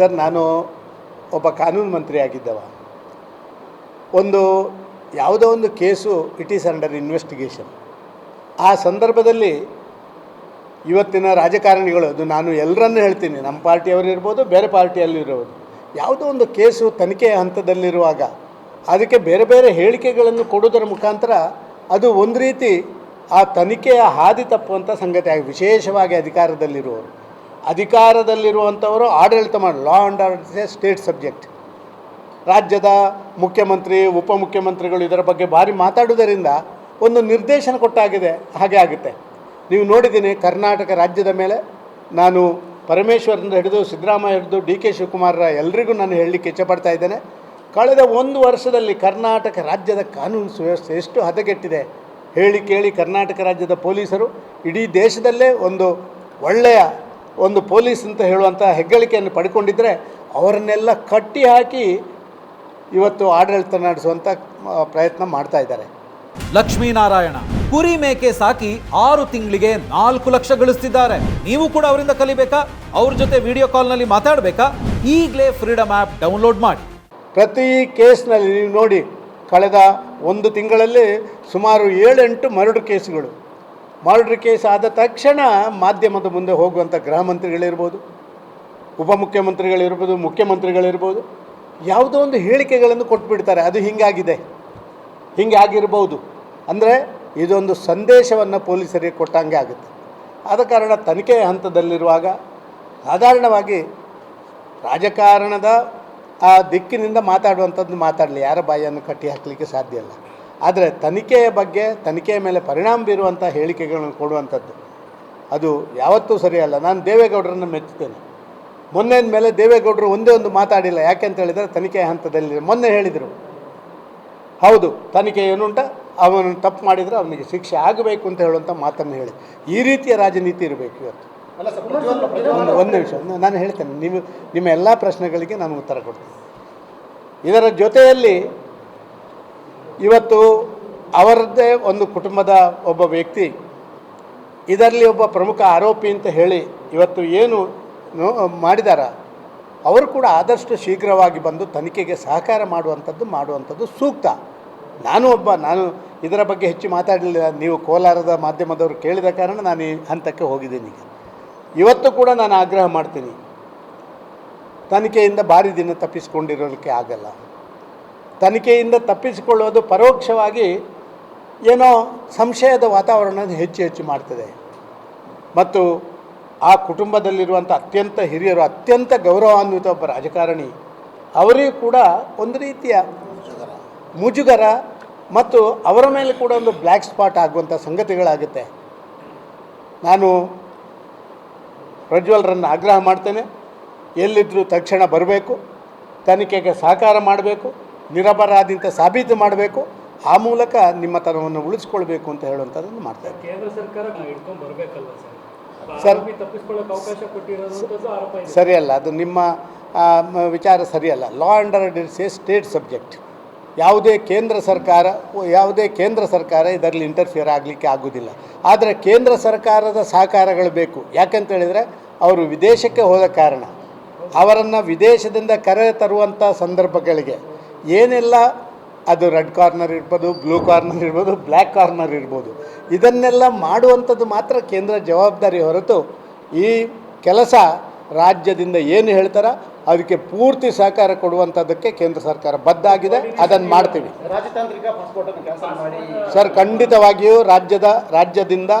Sir, ನಾನು ಒಬ್ಬ ಕಾನೂನು ಮಂತ್ರಿ ಆಗಿದ್ದವ. ಒಂದು ಯಾವುದೋ ಒಂದು case it is under investigation. ಆ ಸಂದರ್ಭದಲ್ಲಿ ಇವತ್ತಿನ ರಾಜಕಾರಣಿಗಳು, ಅದು ನಾನು ಎಲ್ಲರನ್ನೂ ಹೇಳ್ತೀನಿ, ನಮ್ಮ ಪಾರ್ಟಿಯವರು ಇರ್ಬೋದು ಬೇರೆ ಪಾರ್ಟಿಯಲ್ಲಿರ್ಬೋದು ಯಾವುದೋ ಒಂದು ಕೇಸು ತನಿಖೆ ಹಂತದಲ್ಲಿರುವಾಗ ಅದಕ್ಕೆ ಬೇರೆ ಬೇರೆ ಹೇಳಿಕೆಗಳನ್ನು ಕೊಡೋದರ ಮುಖಾಂತರ ಅದು ಒಂದು ರೀತಿ ಆ ತನಿಖೆಯ ಹಾದಿ ತಪ್ಪುವಂಥ ಸಂಗತಿ ಆಗಿ, ವಿಶೇಷವಾಗಿ ಅಧಿಕಾರದಲ್ಲಿರುವವರು. ಅಧಿಕಾರದಲ್ಲಿರುವಂಥವರು ಆಡಳಿತ ಮಾಡಿ law and order state subject ರಾಜ್ಯದ ಮುಖ್ಯಮಂತ್ರಿ, ಉಪಮುಖ್ಯಮಂತ್ರಿಗಳು ಇದರ ಬಗ್ಗೆ ಭಾರಿ ಮಾತಾಡುವುದರಿಂದ ಒಂದು ನಿರ್ದೇಶನ ಕೊಟ್ಟಾಗಿದೆ, ಹಾಗೆ ಆಗುತ್ತೆ. ನೀವು ನೋಡಿದ್ದೀನಿ ಕರ್ನಾಟಕ ರಾಜ್ಯದ ಮೇಲೆ ನಾನು ಪರಮೇಶ್ವರಿಂದ ಹಿಡಿದು ಸಿದ್ದರಾಮಯ್ಯ ಹಿಡಿದು ಡಿ ಕೆ ಶಿವಕುಮಾರ ಎಲ್ರಿಗೂ ನಾನು ಹೇಳಲಿಕ್ಕೆ ಇಚ್ಛಪಡ್ತಾ ಇದ್ದೇನೆ. ಕಳೆದ ಒಂದು ವರ್ಷದಲ್ಲಿ ಕರ್ನಾಟಕ ರಾಜ್ಯದ ಕಾನೂನು ಸುವ್ಯವಸ್ಥೆ ಎಷ್ಟು ಹದಗೆಟ್ಟಿದೆ ಹೇಳಿ ಕೇಳಿ ಕರ್ನಾಟಕ ರಾಜ್ಯದ ಪೊಲೀಸರು, ಇಡೀ ದೇಶದಲ್ಲೇ ಒಂದು ಒಳ್ಳೆಯ ಒಂದು ಪೊಲೀಸ್ ಅಂತ ಹೇಳುವಂಥ ಹೆಗ್ಗಳಿಕೆಯನ್ನು ಪಡ್ಕೊಂಡಿದ್ದರೆ ಅವರನ್ನೆಲ್ಲ ಕಟ್ಟಿ ಹಾಕಿ ಇವತ್ತು ಆಡಳಿತ ನಡೆಸುವಂಥ ಪ್ರಯತ್ನ ಮಾಡ್ತಾ ಇದ್ದಾರೆ. ಲಕ್ಷ್ಮೀನಾರಾಯಣ ಕುರಿ ಮೇಕೆ ಸಾಕಿ ಆರು ತಿಂಗಳಿಗೆ ನಾಲ್ಕು ಲಕ್ಷ ಗಳಿಸ್ತಿದ್ದಾರೆ. ನೀವು ಕೂಡ ಅವರಿಂದ ಕಲಿಬೇಕಾ? ಅವ್ರ ಜೊತೆ ವಿಡಿಯೋ ಕಾಲ್ನಲ್ಲಿ ಮಾತಾಡಬೇಕಾ? ಈಗಲೇ ಫ್ರೀಡಮ್ ಆ್ಯಪ್ ಡೌನ್ಲೋಡ್ ಮಾಡಿ. ಪ್ರತಿ ಕೇಸ್ನಲ್ಲಿ ನೀವು ನೋಡಿ ಕಳೆದ ಒಂದು ತಿಂಗಳಲ್ಲಿ ಸುಮಾರು ಏಳೆಂಟು ಮರಡು ಕೇಸ್ಗಳು. ಮರ್ಡರ್ ಕೇಸ್ ಆದ ತಕ್ಷಣ ಮಾಧ್ಯಮದ ಮುಂದೆ ಹೋಗುವಂಥ ಗೃಹ ಮಂತ್ರಿಗಳಿರ್ಬೋದು ಉಪಮುಖ್ಯಮಂತ್ರಿಗಳಿರ್ಬೋದು, ಮುಖ್ಯಮಂತ್ರಿಗಳಿರ್ಬೋದು, ಯಾವುದೋ ಒಂದು ಹೇಳಿಕೆಗಳನ್ನು ಕೊಟ್ಬಿಡ್ತಾರೆ. ಅದು ಹಿಂಗಾಗಿದೆ. ಹಿಂಗೆ ಆಗಿರ್ಬೋದು. ಅಂದರೆ ಇದೊಂದು ಸಂದೇಶವನ್ನು ಪೊಲೀಸರಿಗೆ ಕೊಟ್ಟಂಗೆ ಆಗುತ್ತೆ. ಆದ ಕಾರಣ ತನಿಖೆಯ ಹಂತದಲ್ಲಿರುವಾಗ ಸಾಧಾರಣವಾಗಿ ರಾಜಕಾರಣದ ಆ ದಿಕ್ಕಿನಿಂದ ಮಾತಾಡುವಂಥದ್ದು ಮಾತಾಡಲಿ. ಯಾರ ಬಾಯಿಯನ್ನು ಕಟ್ಟಿ ಹಾಕಲಿಕ್ಕೆ ಸಾಧ್ಯ ಇಲ್ಲ. ಆದರೆ ತನಿಖೆಯ ಬಗ್ಗೆ ತನಿಖೆಯ ಮೇಲೆ ಪರಿಣಾಮ ಬೀರುವಂಥ ಹೇಳಿಕೆಗಳನ್ನು ಕೊಡುವಂಥದ್ದು. ಅದು ಯಾವತ್ತೂ ಸರಿಯಲ್ಲ. ನಾನು ದೇವೇಗೌಡರನ್ನು ಮೆಚ್ಚುತ್ತೇನೆ. ಮೊನ್ನೆ ಮೇಲೆ ದೇವೇಗೌಡರು ಒಂದೇ ಒಂದು ಮಾತಾಡಿಲ್ಲ. ಯಾಕೆ ಅಂತ ಹೇಳಿದರೆ ತನಿಖೆಯ ಹಂತದಲ್ಲಿ ಮೊನ್ನೆ ಹೇಳಿದರು. ಹೌದು ತನಿಖೆ ಏನುಂಟ ಅವನು ತಪ್ಪು ಮಾಡಿದರೆ ಅವನಿಗೆ ಶಿಕ್ಷೆ ಆಗಬೇಕು ಅಂತ ಹೇಳುವಂಥ ಮಾತನ್ನು ಹೇಳಿ. ಈ ರೀತಿಯ ರಾಜನೀತಿ ಇರಬೇಕು ಇವತ್ತು. ಒಂದು ಒಂದು ನಿಮಿಷ. ನಾನು ಹೇಳ್ತೇನೆ. ನೀವು ನಿಮ್ಮ ಎಲ್ಲ ಪ್ರಶ್ನೆಗಳಿಗೆ ನಾನು ಉತ್ತರ ಕೊಡ್ತೀನಿ. ಇದರ ಜೊತೆಯಲ್ಲಿ ಇವತ್ತು ಅವರದ್ದೇ ಒಂದು ಕುಟುಂಬದ ಒಬ್ಬ ವ್ಯಕ್ತಿ, ಇದರಲ್ಲಿ ಒಬ್ಬ ಪ್ರಮುಖ ಆರೋಪಿ ಅಂತ ಹೇಳಿ ಇವತ್ತು ಏನು ಮಾಡಿದಾರ, ಅವರು ಕೂಡ ಆದಷ್ಟು ಶೀಘ್ರವಾಗಿ ಬಂದು ತನಿಖೆಗೆ ಸಹಕಾರ ಮಾಡುವಂಥದ್ದು ಮಾಡುವಂಥದ್ದು ಸೂಕ್ತ. ನಾನು ಒಬ್ಬ, ನಾನು ಇದರ ಬಗ್ಗೆ ಹೆಚ್ಚು ಮಾತಾಡಲಿಲ್ಲ, ನೀವು ಕೋಲಾರದ ಮಾಧ್ಯಮದವರು ಕೇಳಿದ ಕಾರಣ ನಾನು ಈ ಹಂತಕ್ಕೆ ಹೋಗಿದ್ದೀನಿ ಇವತ್ತು ಕೂಡ ನಾನು ಆಗ್ರಹ ಮಾಡ್ತೀನಿ. ತನಿಖೆಯಿಂದ ಭಾರಿ ದಿನ ತಪ್ಪಿಸಿಕೊಂಡಿರೋದಕ್ಕೆ ಆಗಲ್ಲ. ತನಿಖೆಯಿಂದ ತಪ್ಪಿಸಿಕೊಳ್ಳೋದು ಪರೋಕ್ಷವಾಗಿ ಏನೋ ಸಂಶಯದ ವಾತಾವರಣ ಹೆಚ್ಚು ಹೆಚ್ಚು ಮಾಡ್ತದೆ. ಮತ್ತು ಆ ಕುಟುಂಬದಲ್ಲಿರುವಂಥ ಅತ್ಯಂತ ಹಿರಿಯರು, ಅತ್ಯಂತ ಗೌರವಾನ್ವಿತ ಒಬ್ಬ ರಾಜಕಾರಣಿ ಅವರಿಗೂ ಕೂಡ ಒಂದು ರೀತಿಯ ಮುಜುಗರ ಮತ್ತು ಅವರ ಮೇಲೆ ಕೂಡ ಒಂದು ಬ್ಲ್ಯಾಕ್ ಸ್ಪಾಟ್ ಆಗುವಂಥ ಸಂಗತಿಗಳಾಗುತ್ತೆ. ನಾನು ಪ್ರಜ್ವಲ್ರನ್ನು ಆಗ್ರಹ ಮಾಡ್ತೇನೆ. ಎಲ್ಲಿದ್ದರೂ ತಕ್ಷಣ ಬರಬೇಕು. ತನಿಖೆಗೆ ಸಹಕಾರ ಮಾಡಬೇಕು. ನಿರಪರಾಧಿ ಅಂತ ಸಾಬೀತು ಮಾಡಬೇಕು. ಆ ಮೂಲಕ ನಿಮ್ಮ ತನವನ್ನು ಉಳಿಸ್ಕೊಳ್ಬೇಕು ಅಂತ ಹೇಳುವಂಥದ್ದನ್ನು ಮಾಡ್ತಾರೆ ಸರ್? ಸರಿಯಲ್ಲ ಅದು ನಿಮ್ಮ ವಿಚಾರ ಸರಿಯಲ್ಲ. Law and order is a state subject ಯಾವುದೇ ಕೇಂದ್ರ ಸರ್ಕಾರ ಯಾವುದೇ ಕೇಂದ್ರ ಸರ್ಕಾರ ಇದರಲ್ಲಿ ಇಂಟರ್ಫಿಯರ್ ಆಗಲಿಕ್ಕೆ ಆಗೋದಿಲ್ಲ. ಆದರೆ ಕೇಂದ್ರ ಸರ್ಕಾರದ ಸಹಕಾರಗಳು ಬೇಕು. ಯಾಕಂತ ಹೇಳಿದರೆ ಅವರು ವಿದೇಶಕ್ಕೆ ಹೋದ ಕಾರಣ. ಅವರನ್ನು ವಿದೇಶದಿಂದ ಕರೆ ತರುವಂಥ ಸಂದರ್ಭಗಳಿಗೆ ಏನೆಲ್ಲ ಅದು ರೆಡ್ ಕಾರ್ನರ್ ಇರ್ಬೋದು ಬ್ಲೂ ಕಾರ್ನರ್ ಇರ್ಬೋದು ಬ್ಲ್ಯಾಕ್ ಕಾರ್ನರ್ ಇರ್ಬೋದು ಇದನ್ನೆಲ್ಲ ಮಾಡುವಂಥದ್ದು ಮಾತ್ರ ಕೇಂದ್ರ ಜವಾಬ್ದಾರಿ ಹೊರತು ಈ ಕೆಲಸ ರಾಜ್ಯದಿಂದ ಏನು ಹೇಳ್ತಾರ ಅದಕ್ಕೆ ಪೂರ್ತಿ ಸಹಕಾರ ಕೊಡುವಂಥದ್ದಕ್ಕೆ ಕೇಂದ್ರ ಸರ್ಕಾರ ಬದ್ಧ ಆಗಿದೆ ಅದನ್ನು ಮಾಡ್ತೀವಿ ಸರ್ ಖಂಡಿತವಾಗಿಯೂ ರಾಜ್ಯದ ರಾಜ್ಯದಿಂದ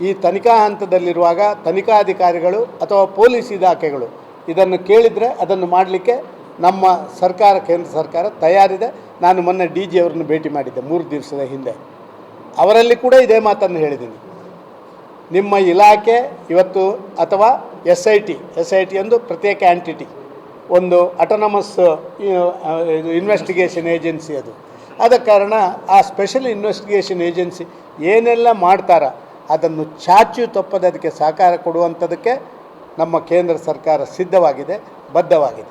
ಈ ತನಿಖಾ ಹಂತದಲ್ಲಿರುವಾಗ ತನಿಖಾಧಿಕಾರಿಗಳು ಅಥವಾ ಪೊಲೀಸ್ ಇಲಾಖೆಗಳು ಇದನ್ನು ಕೇಳಿದರೆ ಅದನ್ನು ಮಾಡಲಿಕ್ಕೆ ನಮ್ಮ ಸರ್ಕಾರ, ಕೇಂದ್ರ ಸರ್ಕಾರ ತಯಾರಿದೆ. ನಾನು ಮೊನ್ನೆ ಡಿ ಜಿ ಅವರನ್ನು ಭೇಟಿ ಮಾಡಿದ್ದೆ ಮೂರು ದಿವಸದ ಹಿಂದೆ. ಅವರಲ್ಲಿ ಕೂಡ ಇದೇ ಮಾತನ್ನು ಹೇಳಿದ್ದೀನಿ. ನಿಮ್ಮ ಇಲಾಖೆ ಇವತ್ತು ಅಥವಾ S I T, S I T ಒಂದು ಪ್ರತ್ಯೇಕ ಆ್ಯಂಟಿಟಿ ಒಂದು ಅಟೋನಮಸ್ ಇನ್ವೆಸ್ಟಿಗೇಷನ್ ಏಜೆನ್ಸಿ ಅದು. ಆದ ಕಾರಣ ಆ ಸ್ಪೆಷಲ್ ಇನ್ವೆಸ್ಟಿಗೇಷನ್ ಏಜೆನ್ಸಿ ಏನೆಲ್ಲ ಮಾಡ್ತಾರ, ಅದನ್ನು ಚಾಚು ತಪ್ಪದೆ ಅದಕ್ಕೆ ಸಹಕಾರ ಕೊಡುವಂಥದ್ದಕ್ಕೆ ನಮ್ಮ ಕೇಂದ್ರ ಸರ್ಕಾರ ಸಿದ್ಧವಾಗಿದೆ ಬದ್ಧವಾಗಿದೆ.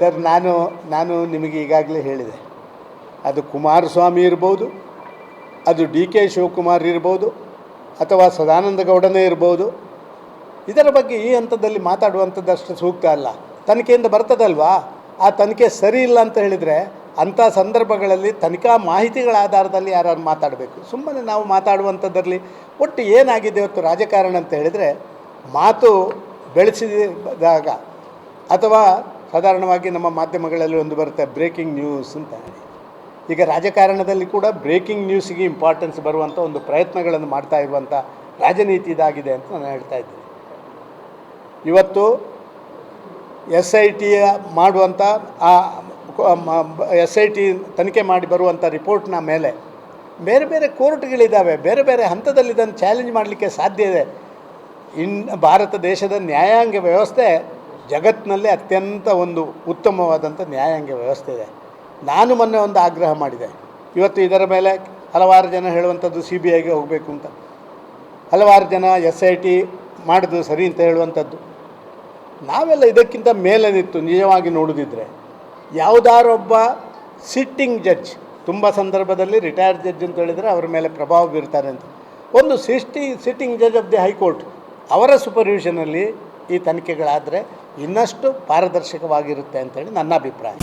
ಸರ್ ನಾನು ನಾನು ನಿಮಗೆ ಈಗಾಗಲೇ ಹೇಳಿದೆ. ಅದು ಕುಮಾರಸ್ವಾಮಿ ಇರ್ಬೋದು ಅದು ಡಿ ಕೆ ಶಿವಕುಮಾರ್ ಇರ್ಬೋದು ಅಥವಾ ಸದಾನಂದ ಗೌಡನೇ ಇರ್ಬೋದು. ಇದರ ಬಗ್ಗೆ ಈ ಹಂತದಲ್ಲಿ ಮಾತಾಡುವಂಥದ್ದಷ್ಟು ಸೂಕ್ತ ಅಲ್ಲ. ತನಿಖೆಯಿಂದ ಬರ್ತದಲ್ವಾ? ಆ ತನಿಖೆ ಸರಿ ಇಲ್ಲ ಅಂತ ಹೇಳಿದರೆ ಅಂಥ ಸಂದರ್ಭಗಳಲ್ಲಿ ತನಿಖಾ ಮಾಹಿತಿಗಳ ಆಧಾರದಲ್ಲಿ ಯಾರು ಮಾತಾಡಬೇಕು? ಸುಮ್ಮನೆ ನಾವು ಮಾತಾಡುವಂಥದ್ದರಲ್ಲಿ ಒಟ್ಟು ಏನಾಗಿದೆ ಇವತ್ತು ರಾಜಕಾರಣ ಅಂತ ಹೇಳಿದರೆ, ಮಾತು ಬೆಳೆಸಿದಾಗ ಅಥವಾ ಸಾಧಾರಣವಾಗಿ ನಮ್ಮ ಮಾಧ್ಯಮಗಳಲ್ಲಿ ಒಂದು ಬರುತ್ತೆ ಬ್ರೇಕಿಂಗ್ ನ್ಯೂಸ್ ಅಂತ ಹೇಳಿ. ಈಗ ರಾಜಕಾರಣದಲ್ಲಿ ಕೂಡ ಬ್ರೇಕಿಂಗ್ ನ್ಯೂಸಿಗೆ ಇಂಪಾರ್ಟೆನ್ಸ್ ಬರುವಂಥ ಒಂದು ಪ್ರಯತ್ನಗಳನ್ನು ಮಾಡ್ತಾ ಇರುವಂಥ ರಾಜನೀತಿ ಇದಾಗಿದೆ ಅಂತ ನಾನು ಹೇಳ್ತಾ ಇದ್ದೀನಿ. ಇವತ್ತು ಎಸ್ ಐ ಟಿಯ ಮಾಡುವಂಥ ಆ ಎಸ್ ಐ ಟಿ ತನಿಖೆ ಮಾಡಿ ಬರುವಂಥ ರಿಪೋರ್ಟ್ನ ಮೇಲೆ ಬೇರೆ ಬೇರೆ ಕೋರ್ಟ್ಗಳಿದ್ದಾವೆ. ಬೇರೆ ಬೇರೆ ಹಂತದಲ್ಲಿ ಇದನ್ನು ಚಾಲೆಂಜ್ ಮಾಡಲಿಕ್ಕೆ ಸಾಧ್ಯ ಇದೆ. ಇನ್ ಭಾರತ ದೇಶದ ನ್ಯಾಯಾಂಗ ವ್ಯವಸ್ಥೆ ಜಗತ್ತಿನಲ್ಲೇ ಅತ್ಯಂತ ಒಂದು ಉತ್ತಮವಾದಂಥ ನ್ಯಾಯಾಂಗ ವ್ಯವಸ್ಥೆ ಇದೆ. ನಾನು ಮೊನ್ನೆ ಒಂದು ಆಗ್ರಹ ಮಾಡಿದೆ. ಇವತ್ತು ಇದರ ಮೇಲೆ ಹಲವಾರು ಜನ ಹೇಳುವಂಥದ್ದು ಸಿ ಬಿ ಐಗೆ ಹೋಗಬೇಕು ಅಂತ. ಹಲವಾರು ಜನ ಎಸ್ ಐ ಟಿ ಮಾಡಿದ್ದು ಸರಿ ಅಂತ ಹೇಳುವಂಥದ್ದು. ನಾವೆಲ್ಲ ಇದಕ್ಕಿಂತ ಮೇಲೆ ನಿಜವಾಗಿ ನೋಡೋದಿದ್ರೆ. ಯಾವುದಾರೊಬ್ಬ ಸಿಟ್ಟಿಂಗ್ ಜಡ್ಜ್, ತುಂಬ ಸಂದರ್ಭದಲ್ಲಿ ರಿಟೈರ್ಡ್ ಜಡ್ಜ್ ಅಂತ ಹೇಳಿದರೆ ಅವರ ಮೇಲೆ ಪ್ರಭಾವ ಬೀರ್ತಾರೆ ಅಂತ. ಒಂದು ಸಿಸ್ಟಿ sitting judge of the high court ಅವರ ಸೂಪರ್ವಿಷನಲ್ಲಿ ಈ ತನಿಖೆಗಳಾದರೆ ಇನ್ನಷ್ಟು ಪಾರದರ್ಶಕವಾಗಿರುತ್ತೆ ಅಂತೇಳಿ ನನ್ನ ಅಭಿಪ್ರಾಯ.